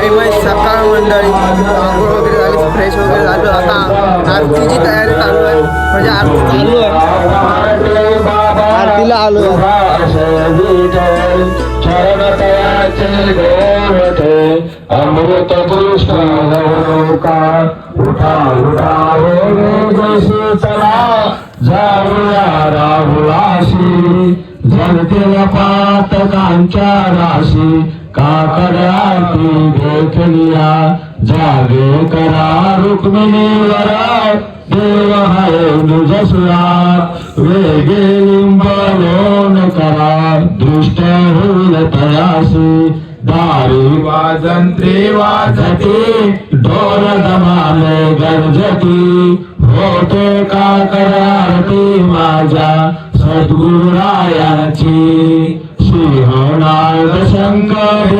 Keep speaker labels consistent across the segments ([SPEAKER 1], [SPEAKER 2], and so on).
[SPEAKER 1] Time सकाळ मंडळी आंघोळ वगैरे झाली फ्रेश वगैरे झालो आता आरतीची तयारी चालू आहे म्हणजे आरती चालू आहे आरतीला आलो
[SPEAKER 2] अमृत कृष्ण उठा उठा हो चला जाऊया राहुलाशी पातकांच्या राशी काकड्याती देखलिया जागे करा रुक्मिणी वरा देव हाय निजसुरात वेगे लिंबलोन करा दृष्ट होईल तयासी. दारी वाजंत्री वाजती ढोर दमाले गरजती होते का करारती माझ्या? श्री सिंहनाद शंकर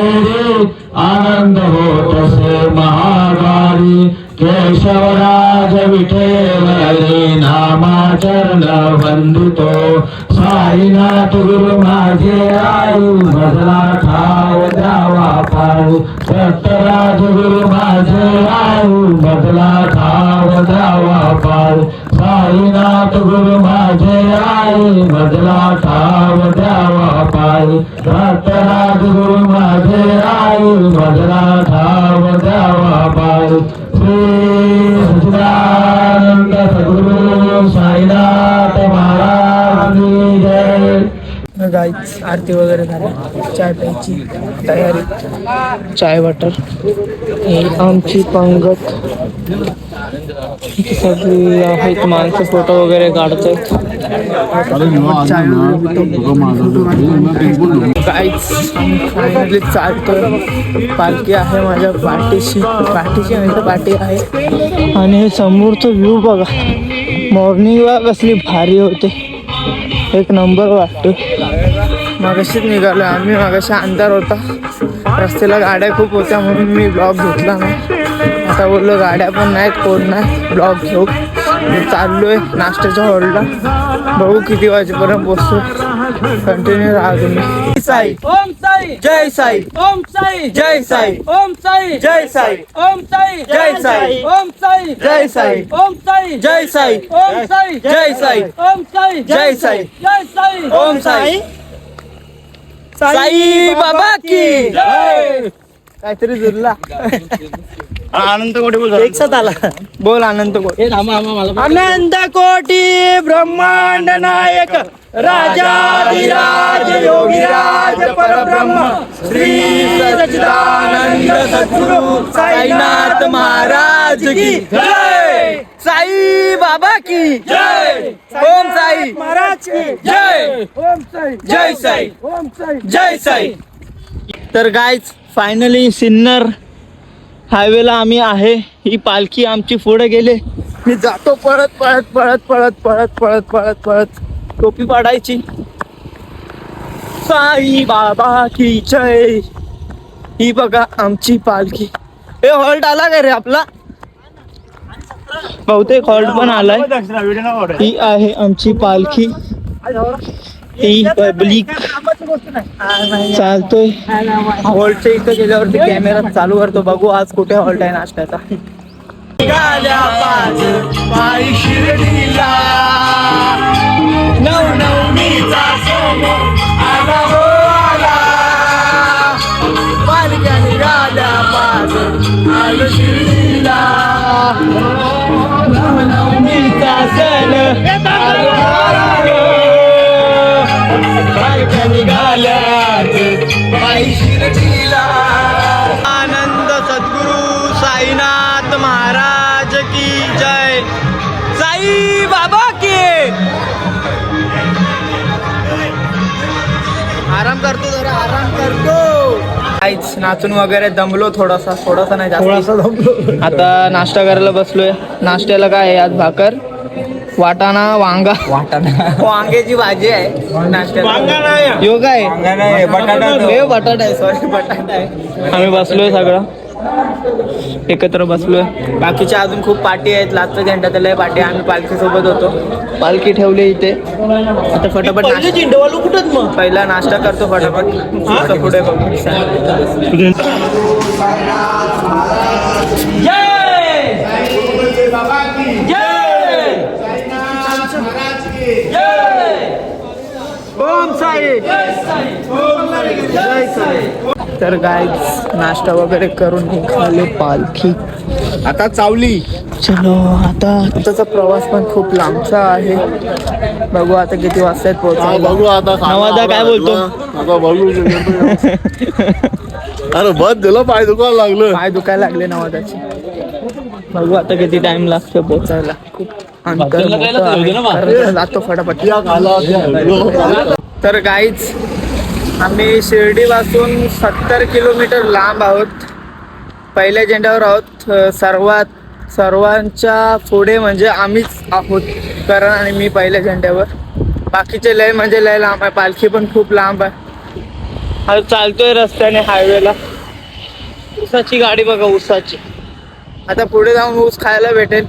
[SPEAKER 2] आनंद होत असे महागारी केशवराज विठेवरी नामाचरण वंदितो साईनाथ गुरु माझे आई मजला खाव द्यावा पाऊ सत्यराज गुरु माझे आई मजला खाव द्यावा पाऊ साईनाथ गुरु माझे आई मधला ठाव द्यावा पायी. सत्यराज गुरु माझे आई मधला ठाव द्यावा पायी. श्री सचिदानंद सद्गुरु साईनाथ महाराज जय.
[SPEAKER 1] गाईच आरती वगैरे झाली. चाय प्यायची तयारी. चाय वाटर आमची पंगत. सगळी आहेत माणसं फोटो वगैरे काढतात काहीच चालतोय. पालखी आहे माझ्या पाठीशी. पाठीशी म्हणजे पाठी आहे. आणि हे समोरचं व्ह्यू बघा. मॉर्निंगला कसली भारी होते. एक नंबर वाटतो मागाशीच निघालो आम्ही. मागाशी अंधार होता. रस्त्याला गाड्या खूप होत्या म्हणून मी ब्लॉग घेतला नाही. आता बोललो गाड्या पण नाहीत कोण नाही ब्लॉग घेऊ मी चाललोय नाश्त्याच्या हॉलला बघू किती वाजेपर्यंत पोचतो कंटिन्यू राहा तुम्ही साई
[SPEAKER 3] ओम साई
[SPEAKER 1] जय साई
[SPEAKER 3] ओम साई
[SPEAKER 1] जय साई
[SPEAKER 3] ओम साई
[SPEAKER 1] जय साई
[SPEAKER 3] ओम साई
[SPEAKER 1] जय साई
[SPEAKER 3] ओम साई
[SPEAKER 1] जय साई
[SPEAKER 3] ओम साई
[SPEAKER 1] जय साई
[SPEAKER 3] ओम साई
[SPEAKER 1] जय साई
[SPEAKER 3] ओम साई
[SPEAKER 1] जय साई
[SPEAKER 3] जय साई
[SPEAKER 1] ओम साई साई बाबा की काहीतरी जुरला
[SPEAKER 4] आनंद कोटी बोल
[SPEAKER 1] एक साथ आला. बोल आनंद कोटी
[SPEAKER 4] अनंत कोटी ब्रह्मांड नायक राजाधिराज योगीराज परब्रह्म श्री सच्चिदानंद सद्गुरु
[SPEAKER 1] साईनाथ महाराज की जय। साई बाबा की जय। ओम साई।
[SPEAKER 4] महाराज की
[SPEAKER 1] जय।
[SPEAKER 4] ओम साई।
[SPEAKER 1] जय साई।
[SPEAKER 4] ओम साई।
[SPEAKER 1] जय साई। तर गायच फायनली सिन्नर हायवेला आम्ही आहे. ही पालखी आमची पुढे गेले. मी जातो पळत पळत पळत पळत पळत पळत पळत पळत टोपी पाडायची. साई बाबा की जय. ही बघा आमची पालखी. हे हॉल्ट आला का रे आपला? बहुतेक हॉल्ट पण आलाय. ही आहे आमची पालखी. ही पब्लिक चालतोय. हॉल्टच्या इथं गेल्यावरती कॅमेरा चालू करतो. बघू आज कुठे हॉल्ट आहे नाश्त्याचा. शिर्डीला. पालख्या निघाल्या पायी शिर्डीला. आनंद सद्गुरु साईनाथ महाराज की जय. साई बाबा की. आराम करतो जरा आराम करतो. काहीच नाचून वगैरे दमलो थोडासा थोडासा नाही थोडासा दमलो. आता नाश्ता करायला बसलोय. नाश्त्याला काय आहे आज भाकर? वाटाणा वांगा. वाटाणा. वांग्याची भाजी आहे. नाश्त्याला. यो काय? बटाटा हे बटाटा आहे सॉरी बटाटा आहे. आम्ही बसलोय सगळं. एकत्र बसलोय. बाकीच्या अजून खूप पार्टी आहेत. लास्ट घंट्यातल्या पार्टी आम्ही पालखी सोबत होतो. पालखी ठेवली इथे. आता फटाफट नाश्ता- पहिला नाश्ता करतो फटाफट. पुढे बघू.
[SPEAKER 3] जय जय जय
[SPEAKER 1] ओम साई
[SPEAKER 3] जय साई जय साई
[SPEAKER 1] तर गाय नाश्ता वगैरे करून निघाले पालखी.
[SPEAKER 4] आता चावली.
[SPEAKER 1] चलो आता आताचा प्रवास पण खूप लांबचा आहे. बघू आता किती वाजता पोहोचायला.
[SPEAKER 4] बघू आता
[SPEAKER 1] नवादा काय बोलतो?
[SPEAKER 4] आता बघू अरे बस दिलं पाय दुकान लागलं.
[SPEAKER 1] पाय दुखायला लागले नवादाचे. बघू आता किती टाइम लागतो पोहोचायला. खूप अंतर जातो फटाफट. तर गाईच आम्ही शिर्डीपासून सत्तर किलोमीटर लांब आहोत. पहिल्या झेंड्यावर आहोत. सर्वात सर्वांच्या पुढे म्हणजे आम्हीच आहोत. करण आणि मी पहिल्या झेंड्यावर. बाकीचे लय म्हणजे लय लांब आहे. पालखी पण खूप लांब आहे. आता चालतोय रस्त्याने हायवेला ऊसाची गाडी बघा ऊसाची. आता पुढे जाऊन ऊस खायला भेटेल.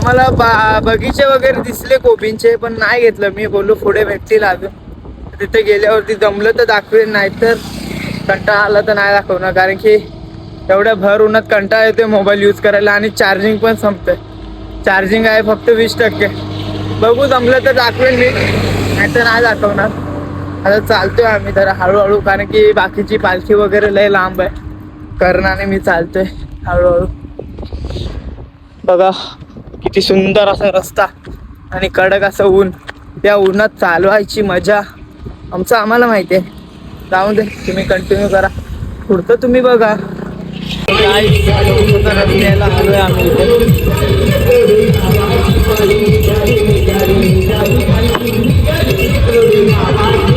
[SPEAKER 1] आम्हाला बा बगीचे वगैरे दिसले कोबींचे पण नाही घेतलं. मी बोललो पुढे भेटतील अजून. तिथे गेल्यावरती जमलं तर दाखवेल नाहीतर कंटाळा आला तर नाही दाखवणार. कारण की एवढ्या भर उन्हात कंटाळा येतोय मोबाईल यूज करायला आणि चार्जिंग पण संपतंय. चार्जिंग आहे फक्त वीस टक्के. बघू जमलं तर दाखवेल मी नाही तर नाही दाखवणार. आता चालतोय आम्ही जरा हळूहळू कारण की बाकीची पालखी वगैरे लय लांब आहे. कर्णाने मी चालतोय हळूहळू. बघा. किती सुंदर असा रस्ता आणि कडक असं ऊन. त्या उन्हात चालवायची मजा. आमचं आम्हाला माहिती आहे. जाऊन दे तुम्ही कंटिन्यू करा. पुढचं तुम्ही बघा. काय आलो आहे आम्ही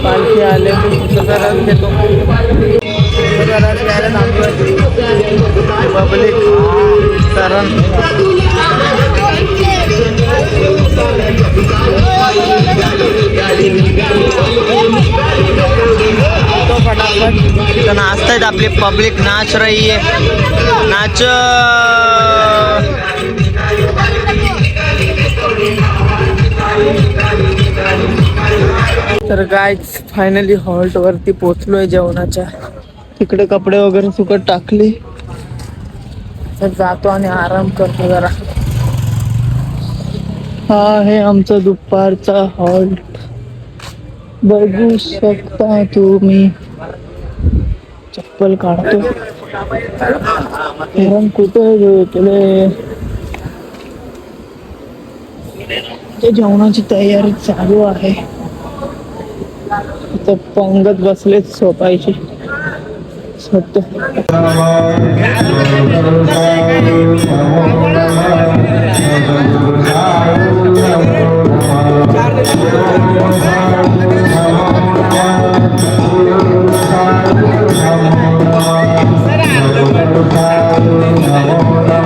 [SPEAKER 1] पालखी आले रस घेतो पब्लिक तो फटाफट. इथं नाचतायत आपली पब्लिक नाच रही है नाच. तर गाय फायनली हॉल्ट वरती पोचलोय जेवणाच्या. तिकडे कपडे वगैरे सुकत टाकली. तर जातो आणि आराम करतो जरा. हा आहे आमचा दुपारचा हॉल्ट बघू शकता तुम्ही. चप्पल काढतो. कारण कुठे भेटले ते जेवणाची तयारी चालू आहे. इथं पंगत बसलेच झोपायची. झोपतो. आता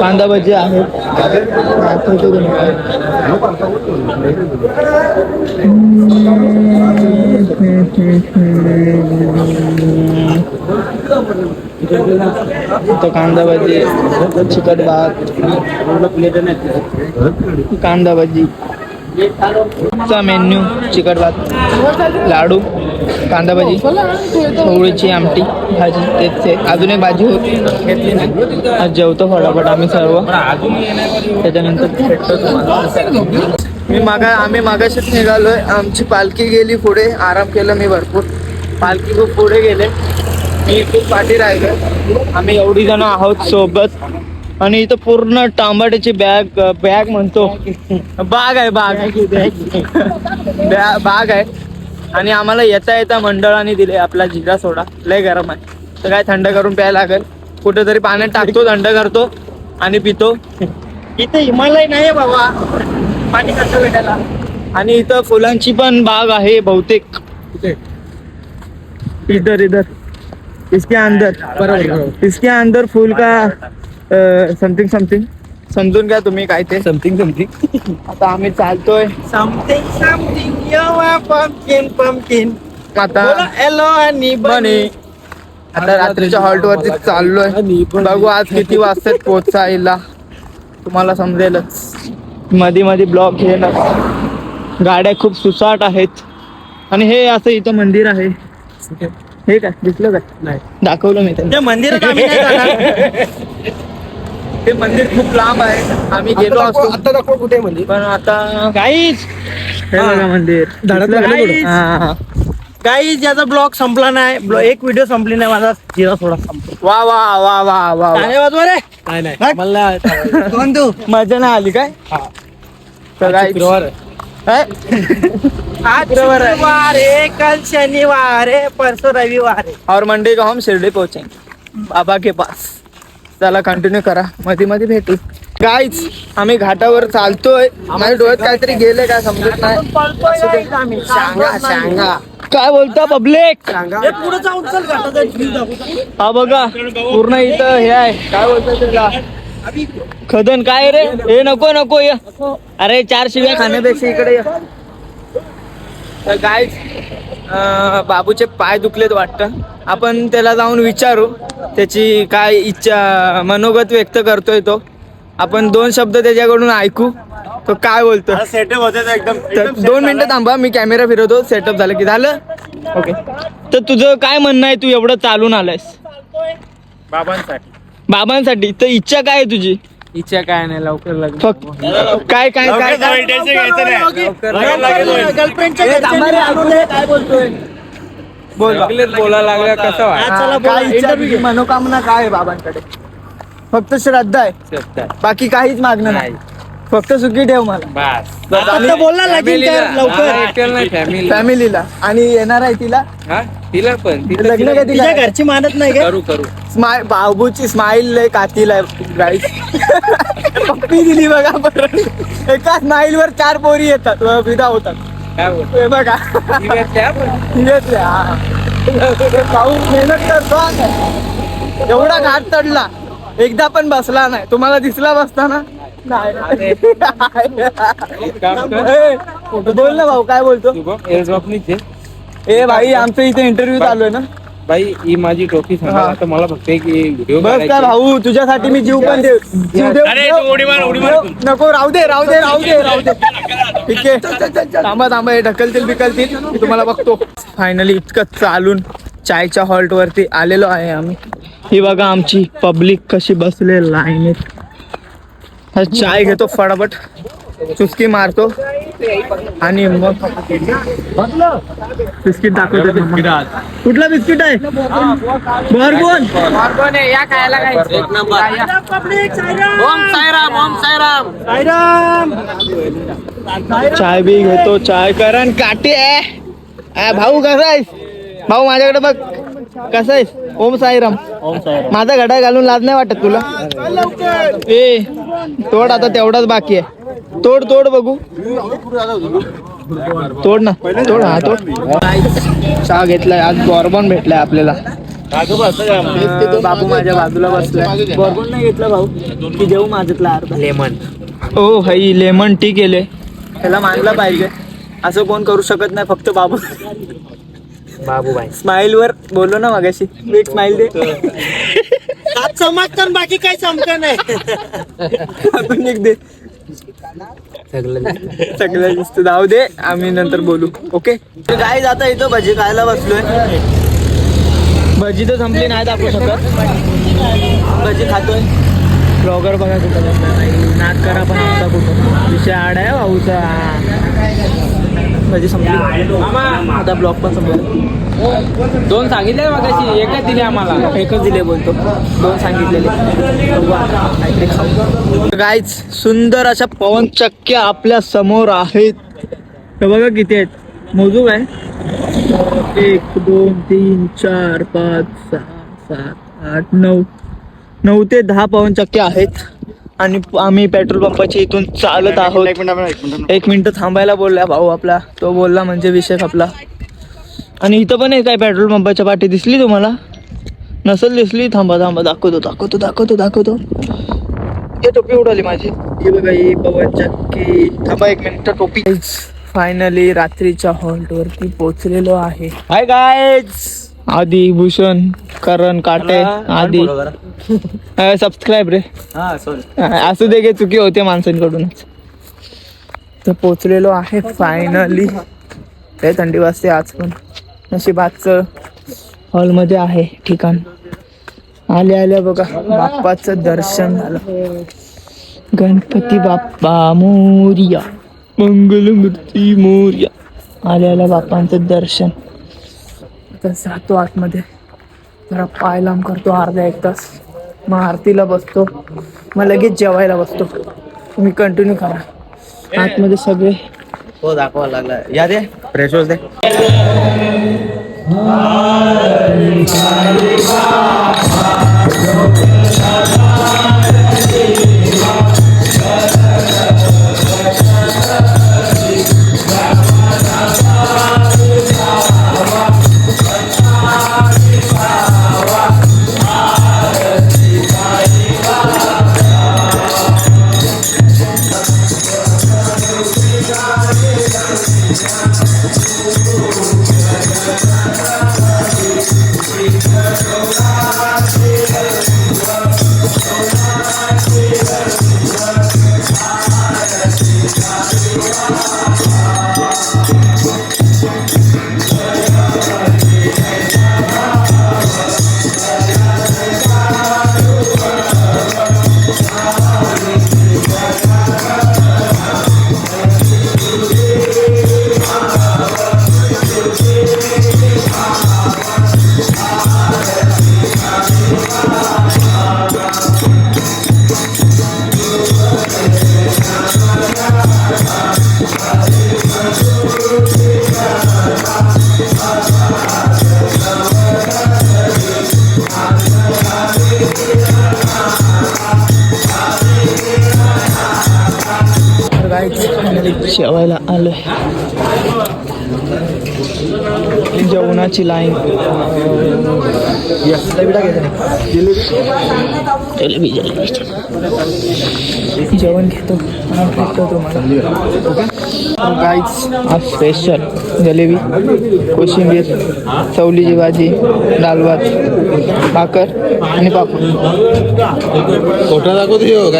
[SPEAKER 1] कांदा भजी आहे. तो कांदा भजी चिकट भात कांदा भजी चा मेन्यू चिकट भात लाडू कांदा भाजी चवळीची आमटी भाजी तेच ते. अजून एक भाजी होती. घेतली नाही आज जेवतो फटाफट आम्ही सर्व. त्याच्यानंतर भेटतो तुम्हाला. मी मागा आम्ही मागाशीच निघालोय. आमची पालखी गेली पुढे. आराम केला मी भरपूर. पालखी खूप पुढे गेले. मी खूप पाठी राहिलो. आम्ही एवढी जण आहोत सोबत. आणि इथं पूर्ण तांबाट्याची बॅग बॅग म्हणतो. बाग आहे बाग. बाग आहे. आणि आम्हाला येता येता मंडळाने दिले आपला जिरा सोडा. लय गरम आहे. तर काय थंड करून प्यायला लागेल. कुठेतरी पाण्यात टाकतो थंड करतो आणि पितो. इथं हिमालय नाही बाबा. पाणी कसं भेटायला? आणि इथं फुलांची पण बाग आहे बहुतेक. इधर इधर. इसके अंदर. बरोबर. इसके अंदर फूल का समथिंग समथिंग समजून घ्या तुम्ही काय ते. समथिंग समथिंग आता आम्ही चालतोय.
[SPEAKER 3] समथिंग समथिंग यवा पंपकिन पंपकिन
[SPEAKER 1] आता
[SPEAKER 3] हॅलो आणि
[SPEAKER 1] बने. आता रात्रीच्या हॉल्ट वरती चाललोय. बघू आज किती वाजतात पोचायला तुम्हाला समजेलच. मध्ये मध्ये ब्लॉक हे ना. गाड्या खूप सुसाट आहेत. आणि हे असं इथं मंदिर आहे. हे काय? दिसलं काय? नाही. दाखवलं मी
[SPEAKER 3] मंदिरात नाही जाणार.
[SPEAKER 1] ते मंदिर खूप लांब आहे. आम्ही गेलो असतो.
[SPEAKER 3] आता दाखव कुठे मंदिर?
[SPEAKER 1] पण आता
[SPEAKER 3] काहीच
[SPEAKER 1] हे बघा मंदिर.
[SPEAKER 3] काही ज्याचा ब्लॉग संपला नाही. एक व्हिडिओ संपली नाही. माझा जिरा थोडा संपला
[SPEAKER 1] वा वा वा वा वा वा.
[SPEAKER 3] टाळे वाजवा रे. नाही नाही. मला कोण तू?
[SPEAKER 1] मजा नाही आली काय? तर काय काय?
[SPEAKER 3] आज शुक्रवार कल शनिवार परसों रविवार
[SPEAKER 1] और मंडे को हम शिरडी पहुंचेंगे। बाबा के पास। चला कंटिन्यू करा. मध्ये मध्ये भेटू. काहीच आम्ही घाटावर चालतोय. माझ्या डोळ्यात काहीतरी गेले काय समजत नाही.
[SPEAKER 3] सांगा सांगा.
[SPEAKER 1] काय बोलता पब्लिक?
[SPEAKER 3] हे पुढे जाऊन चल घाटाचा view दाखवतो.
[SPEAKER 1] हा बघा. पूर्ण इथं हे आहे. काय बोलतात त्याला? खदन काय रे? हे नको नको ये. अरे चार शिव्या खाण्यापेक्षा इकडे ये. तर बाबूचे पाय दुखलेत वाटतं. आपण त्याला जाऊन विचारू त्याची काय इच्छा मनोगत व्यक्त करतोय तो. आपण दोन शब्द त्याच्याकडून ऐकू तो काय बोलतो.
[SPEAKER 4] सेटअप होते एकदम.
[SPEAKER 1] तर दोन मिनिटं थांबा मी कॅमेरा फिरवतो सेटअप झालं की झालं. ओके तर तुझं काय म्हणणं आहे? तू एवढं चालून आलायस.
[SPEAKER 4] बाबांसाठी.
[SPEAKER 1] बाबांसाठी. तर इच्छा काय आहे तुझी?
[SPEAKER 3] इच्छा काय नाही लवकर लग्न
[SPEAKER 1] काय काय काय बोल. बा.
[SPEAKER 3] बोलायला लागल्या कसं
[SPEAKER 1] हा, तुझी? मनोकामना काय आहे बाबांकडे? फक्त श्रद्धा आहे. बाकी काहीच मागणं नाही. फक्त सुखी ठेव मला.
[SPEAKER 3] आता बोलला लगीन कर लवकर.
[SPEAKER 1] फॅमिलीला. आणि येणार आहे तिला?
[SPEAKER 5] तिला पण.
[SPEAKER 1] लग्न कधी
[SPEAKER 3] तिच्या
[SPEAKER 1] करायचं?
[SPEAKER 3] घरची मानत नाही का?
[SPEAKER 5] करू करू.
[SPEAKER 1] स्माय बाबूची स्माईल लय कातील आहे गाईस पप्पी दिली बघा परत एका स्माईल वर चार पोरी येतात विदा होतात.
[SPEAKER 5] काय बोलतो?
[SPEAKER 1] हे बघा.
[SPEAKER 5] त्या पण
[SPEAKER 1] येते, हा. भाऊ मेहनत करतो हा. काय. एवढा घाट चढला एकदा पण बसला नाही. तुम्हाला दिसला बसताना बोल ना भाऊ काय बोलतो? ए भाई आमचं इथे इंटरव्ह्यू चालू आहे ना?
[SPEAKER 5] बाई ही माझी टोपी सांगा. आता मला फक्त एक व्हिडिओ
[SPEAKER 1] बस काय भाऊ तुझ्यासाठी मी जीव पण देऊ जीव देऊ. नको राहू दे राहू दे राहू दे राहू दे. ठीक आहे. थांबा थांबा हे ढकलतील बिकलतील. मी तुम्हाला बघतो. फायनली इतकं चालून चायच्या हॉल्ट वरती आलेलो आहे आम्ही. ही बघा आमची पब्लिक कशी बसले लाईनीत. चाय घेतो फटाफट. चुस्की मारतो. आणि मग बिस्किट दाखवतो. कुठला बिस्किट आहे? बर्बन
[SPEAKER 5] एक नंबर.
[SPEAKER 3] ओम साईराम ओम साईराम.
[SPEAKER 1] चाय बी घेतो चाय करण काटे आहे. भाऊ कसा आहेस? भाऊ माझ्याकडे बघ. कसा आहेस? ओम साईराम. ओम साईराम. माझा घडा घालून लाज नाही वाटत तुला? ए तोड आता तेवढाच बाकी आहे. तोड तोड बघू. तोड ना. तोड हा तोड. चहा घेतलाय आज बॉर्बन भेटलाय आपल्याला. बाबू माझ्या बाजूला बसलाय. बरोबर नाही घेतला भाऊ. की देऊ माझ्यातला अर्धा.
[SPEAKER 3] लेमन.
[SPEAKER 1] ओ भाई लेमन टी केले. त्याला मानलं पाहिजे. असं कोण करू शकत नाही फक्त बाबू.
[SPEAKER 3] बाबूबाई.
[SPEAKER 1] स्माइल वर बोललो ना मागाशी. एक स्माइल दे.
[SPEAKER 3] चमकतं बाकी काय चमक नाही.
[SPEAKER 1] आपण एक दे. सगळं दिसतं. जाऊ दे आम्ही नंतर बोलू. ओके? काय जाता इथं भजी खायला बसलोय. भजी तर संपली नाही दाखवू शकत. भजी खातोय. ब्लॉगर बघा कुठं नाच करा पण कुठं. विषय आड आहे भाऊचा. भजी संपली. आता ब्लॉग पण संपला.
[SPEAKER 5] दोन सांगितले मगाशी एकच दिले आम्हाला.
[SPEAKER 1] एकच दिले बोलतो. दोन सांगितलेले. गाईच सुंदर अशा पवन चक्क्या आपल्यासमोर आहेत. हे बघा किती आहेत. मोजू काय एक दोन तीन चार पाच सहा सात आठ नऊ. नऊ ते दहा पवन चक्क्या आहेत. आणि आम्ही पेट्रोल पंपाच्या इथून चालत आहोत. एक मिनिट थांबायला बोलला भाऊ आपला. तो बोलला म्हणजे विषय आपला आणि इथं पण आहे काय पेट्रोल पंपाच्या पाठी. दिसली तुम्हाला? नसल दिसली? थांबा थांबा दाखवतो दाखवतो दाखवतो दाखवतो. हे टोपी उडाली माझी. ही बघा ही पवन चक्की. थांबा एक मिनिट टोपी. फायनली रात्रीच्या हॉल्ट वरती पोहोचलेलो आहे. हाय गायज आदी भूषण करण काटे आदी. सबस्क्राईब रे.
[SPEAKER 3] हा
[SPEAKER 1] असू दे गे चुकी होते माणसांकडूनच. तर पोचलेलो आहे फायनली लय थंडी वाजते आज पण. नशिबाचं हॉलमध्ये आहे ठिकाण. आले आल्या बघा बाप्पाचं दर्शन झालं. गणपती बाप्पा मोर्या. मंगलमूर्ती मोर्या. आल्या आल्या बाप्पांचं दर्शन. तास जातो आतमध्ये जरा पाय लांब करतो अर्धा एक तास. मग आरतीला बसतो. मग लगेच जेवायला बसतो. तुम्ही कंटिन्यू करा. आतमध्ये सगळे.
[SPEAKER 3] हो दाखवा लागला. या दे फ्रेश दे.
[SPEAKER 1] तर जेवणाची लाईन जलेबी जलेबी जेवण घेतो. गाईच आज स्पेशल जलेबी कोशिंबीर चवलीची भाजी डाल भात भाकर आणि पापड.
[SPEAKER 6] फोटो दाखवतो हो?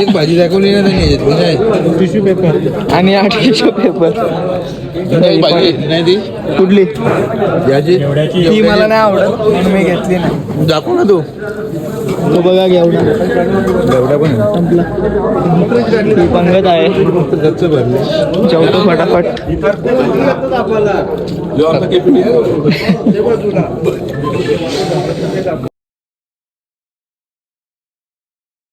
[SPEAKER 6] एक भाजी दाखवली ना त्यांनी
[SPEAKER 1] पेपर आणि हा टिश्यू पेपर
[SPEAKER 6] नाही ती?
[SPEAKER 1] कुठली?
[SPEAKER 6] याची?
[SPEAKER 1] ती मला नाही आवडत म्हणून मी घेतली नाही.
[SPEAKER 6] दाखव ना तू.
[SPEAKER 1] तो बघा घेवडा.
[SPEAKER 6] एवढा पण
[SPEAKER 1] संपला. ही पंगत आहे.
[SPEAKER 6] गच्च भरले
[SPEAKER 1] जेवतो फटाफट